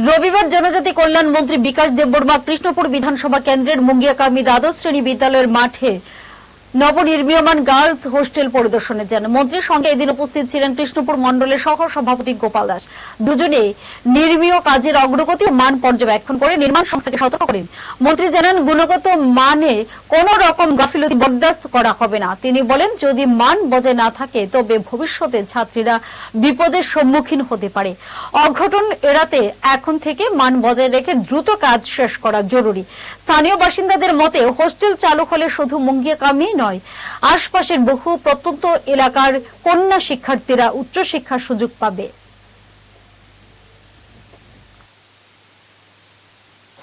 রবিবার জনজাতি কল্যাণ মন্ত্রী বিকাশ দেববর্মা কৃষ্ণপুর বিধানসভা কেন্দ্রের মুঙ্গিয়াকামী দ্বাদশ শ্রেণি বিদ্যালয়ের মাঠে নবনির্মীয়মান গার্লস হোস্টেল পরিদর্শনে যান। মন্ত্রীর সঙ্গে এদিন উপস্থিত ছিলেন কৃষ্ণপুর মণ্ডলের সহ সভাপতি গোপাল দাস। দুজনে নির্মীয় কাজের অগ্রগতি ও মান পর্যবেক্ষণ করে নির্মাণ সংস্থাকে সতর্ক করেন। মন্ত্রী জানান, গুণগত মানে কোন রকম গাফিলতি বরদাস্ত করা হবে না। তিনি বলেন, যদি মান বজায় না থাকে, তবে ভবিষ্যতে ছাত্রীরা বিপদের সম্মুখীন হতে পারে। অঘটন এড়াতে এখন থেকে মান বজায় রেখে দ্রুত কাজ শেষ করা জরুরি। স্থানীয় বাসিন্দাদের মতে, হোস্টেল চালু হলে শুধু মুঙ্গিয়াকামি নয়। আশপাশের বহু প্রত্যন্ত এলাকার কন্যা শিক্ষার্থীরা উচ্চশিক্ষার সুযোগ পাবে।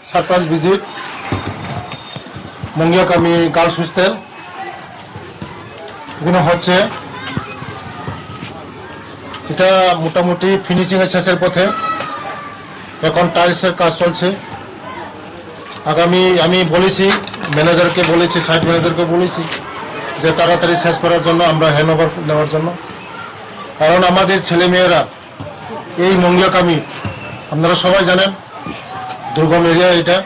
সারপ্রাইজ ভিজিট মঙ্গিয়াকামি গার্লস হোস্টেল। এগুলো হচ্ছে, এটা মোটামুটি ফিনিশিং এর শেষের পথে। এখন টাইলসের কাজ চলছে। আগামী, আমি বলেছি ম্যানেজারকে বলেছি সাইট ম্যানেজারকে বলেছি। যে তাড়াতাড়ি শেষ করার জন্য, আমরা হ্যান্ড ওভার নেওয়ার জন্য। কারণ আমাদের ছেলে মেয়েরা এই মঙ্গিয়াকামি, আপনারা সবাই জানেন, দুর্গম এরিয়া এটা।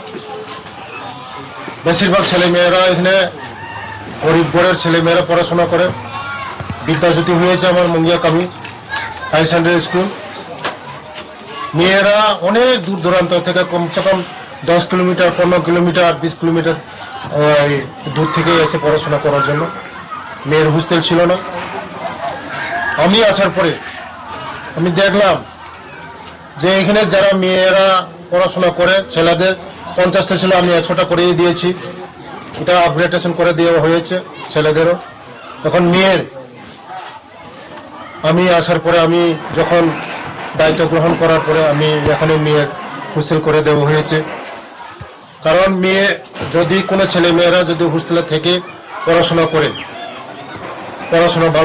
বেশিরভাগ ছেলে মেয়েরা এখানে গরিব ঘরের ছেলে মেয়েরা পড়াশোনা করে। বিদ্যাজ্যোতি হয়েছে আমার মঙ্গিয়া কামি হাই সেকেন্ডারি স্কুল মেয়েরা অনেক দূর দূরান্ত থেকে কমসে কম দশ কিলোমিটার, পনেরো কিলোমিটার, বিশ কিলোমিটার দূর থেকে এসে পড়াশোনা করার জন্য। মেয়ের হোস্টেল ছিল না। আমি আসার পরে আমি দেখলাম যে এখানে যারা মেয়েরা পড়াশোনা করে, ছেলেদের, পঞ্চাশটা ছিল আমি একশোটা করিয়ে দিয়েছি। এটা আপগ্রেডেশন করে দেওয়া হয়েছে ছেলেদেরও। এখন মেয়ের আমি আসার পরে আমি যখন দায়িত্ব গ্রহণ করার পরে আমি এখানে মেয়ের হোস্টেল করে দেওয়া হয়েছে। কারণ মেয়ে, যদি কোনো ছেলে মেয়েরা যদি হোস্টেলে থেকে পড়াশোনা করে পড়াশোনা ভালো